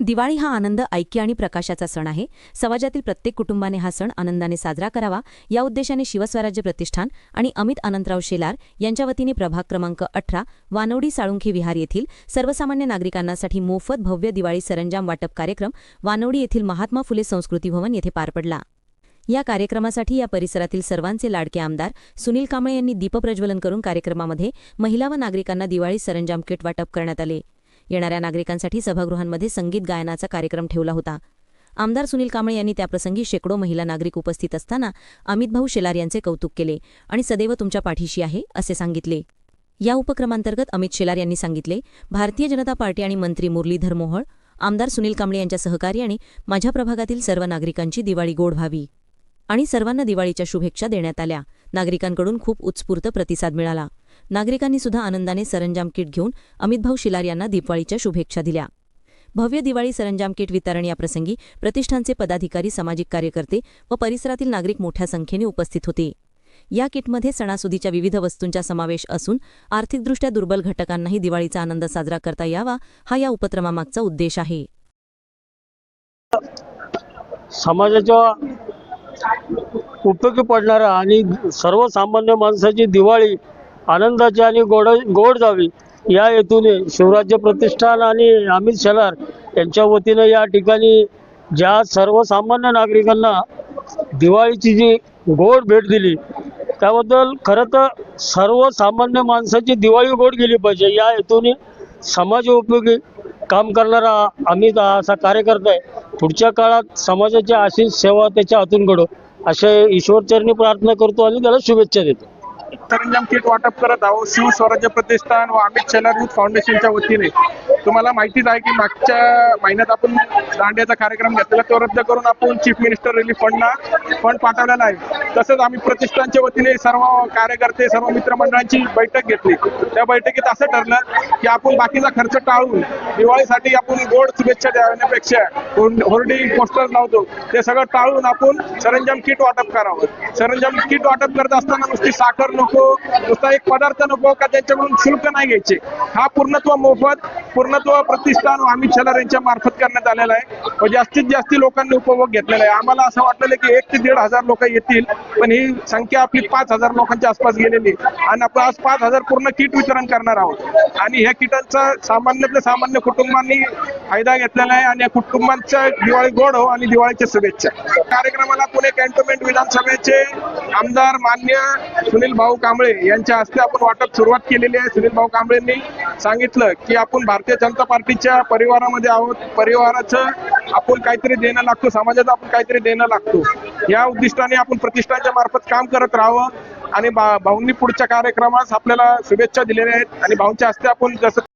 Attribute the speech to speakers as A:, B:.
A: दिवाळी हा आनंद ऐक्य आणि प्रकाशाचा सण आहे. समाजातील प्रत्येक कुटुंबाने हा सण आनंदाने साजरा करावा. या उद्देशाने शिवस्वराज्य प्रतिष्ठान आणि अमित अनंतराव शेलार यांच्या वतीने प्रभाग क्रमांक अठरा वानवडी साळुंखी विहार येथील सर्वसामान्य नागरिकांसाठी मोफत भव्य दिवाळी सरंजाम वाटप कार्यक्रम वानवडी येथील महात्मा फुले संस्कृती भवन येथे पार पडला. या कार्यक्रमासाठी या परिसरातील सर्वांचे लाडके आमदार सुनील कांबळे यांनी दीपप्रज्वलन करून कार्यक्रमामध्ये महिला व नागरिकांना दिवाळी सरंजाम किट वाटप करण्यात आले. येणाऱ्या नागरिकांसाठी सभागृहांमध्ये संगीत गायनाचा कार्यक्रम ठेवला होता. आमदार सुनील कांबळे यांनी त्याप्रसंगी शेकडो महिला नागरिक उपस्थित असताना अमित भाऊ शेलार यांचे कौतुक केले आणि सदैव तुमच्या पाठीशी आहे असे सांगितले. या उपक्रमांतर्गत अमित शेलार यांनी सांगितले भारतीय जनता पार्टी आणि मंत्री मुरलीधर मोहोळ आमदार सुनील कांबळे यांच्या सहकार्याने माझ्या प्रभागातील सर्व नागरिकांची दिवाळी गोड व्हावी आणि सर्वांना दिवाळीच्या शुभेच्छा देण्यात आल्या. नागरिकांकडून खूप उत्स्फूर्त प्रतिसाद मिळाला. नागरिकांनी सुद्धा आनंदाने सरंजाम किट घेऊन अमितभाऊ शिलार यांना दिपाळीच्या शुभेच्छा दिल्या. भव्य दिवाळी सरंजाम किट वितरण याप्रसंगी प्रतिष्ठानचे पदाधिकारी सामाजिक कार्यकर्ते व परिसरातील नागरिक मोठ्या संख्येने उपस्थित होते. या किटमध्ये सणासुदीच्या विविध वस्तूंचा समावेश असून आर्थिकदृष्ट्या दुर्बल घटकांनाही दिवाळीचा आनंद साजरा करता यावा हा या उपक्रमामागचा उद्देश आहे.
B: समाजाच्या उपयोगी पडणारा आणि सर्वसामान्य माणसाची दिवाळी आनंदाची आणि गोड गोड जावी या हेतूने शिवराज्य प्रतिष्ठान आणि अमित शेलार यांच्या वतीनं या ठिकाणी ज्या सर्वसामान्य नागरिकांना दिवाळीची जी गोड भेट दिली त्याबद्दल खरं तर सर्वसामान्य माणसाची दिवाळी गोड गेली पाहिजे. या हेतूने समाज उपयोगी काम करणारा अमित असा कार्यकर्ता आहे. पुढच्या काळात समाजाची अशी सेवा त्याच्या हातून घडो. असे ईश्वरचरणी प्रार्थना करतो आणि त्याला शुभेच्छा देतो.
C: सरंजाम किट वाटप करत आहोत. शिव स्वराज्य प्रतिष्ठान व अमित शेलार युथ फाउंडेशनच्या वतीने. तुम्हाला माहितीच आहे की मागच्या महिन्यात आपण दांड्याचा कार्यक्रम घेतलेला तो रद्द करून आपण चीफ मिनिस्टर रिलीफ फंडला फंड पाठवलेला आहे. तसंच आम्ही प्रतिष्ठानच्या वतीने सर्व कार्यकर्ते सर्व मित्रमंडळांची बैठक घेतली. त्या बैठकीत असं ठरलं की आपण बाकीचा खर्च टाळून दिवाळीसाठी आपण गोड शुभेच्छा देण्यापेक्षा होर्डिंग पोस्टर लावतो. ते सगळं टाळून आपण सरंजाम किट वाटप करावं. सरंजाम किट वाटप करत असताना नुसती साखर नको नुसता एक पदार्थ नको का त्यांच्याकडून शुल्क नाही घ्यायचे. हा पूर्णत्व मोफत पूर्णत्व प्रतिष्ठान अमित शेलार यांच्या मार्फत करण्यात आलेला आहे. व जास्तीत जास्त लोकांनी उपभोग घेतलेला आहे. आम्हाला असं वाटलेलं की एक ते दीड हजार लोक येतील पण ही संख्या आपली पाच हजार लोकांच्या आसपास गेलेली आणि आपण आज पाच हजार पूर्ण किट वितरण करणार आहोत. आणि ह्या किटांचा सामान्यातल्या सामान्य कुटुंबांनी फायदा घेतलेला आहे आणि या कुटुंबांच्या दिवाळी गोड हो आणि दिवाळीच्या शुभेच्छा. कार्यक्रमाला पुणे कॅन्टोन्मेंट विधानसभेचे आमदार मान्य सुनील भाऊ कांबळे यांच्या हस्ते आपण वाटप सुरुवात केलेली आहे. सुनील भाऊ कांबळेंनी सांगितलं की आपण भारतीय जनता पार्टीच्या परिवारामध्ये आहोत. परिवाराचं आपण काहीतरी देणं लागतो. समाजाचं आपण काहीतरी देणं लागतो. या उद्दिष्टाने आपण प्रतिष्ठानच्या मार्फत काम करत राहावं आणि भा- भाऊंनी पुढच्या कार्यक्रमास आपल्याला शुभेच्छा दिलेल्या आहेत आणि भाऊंच्या हस्ते आपण जसं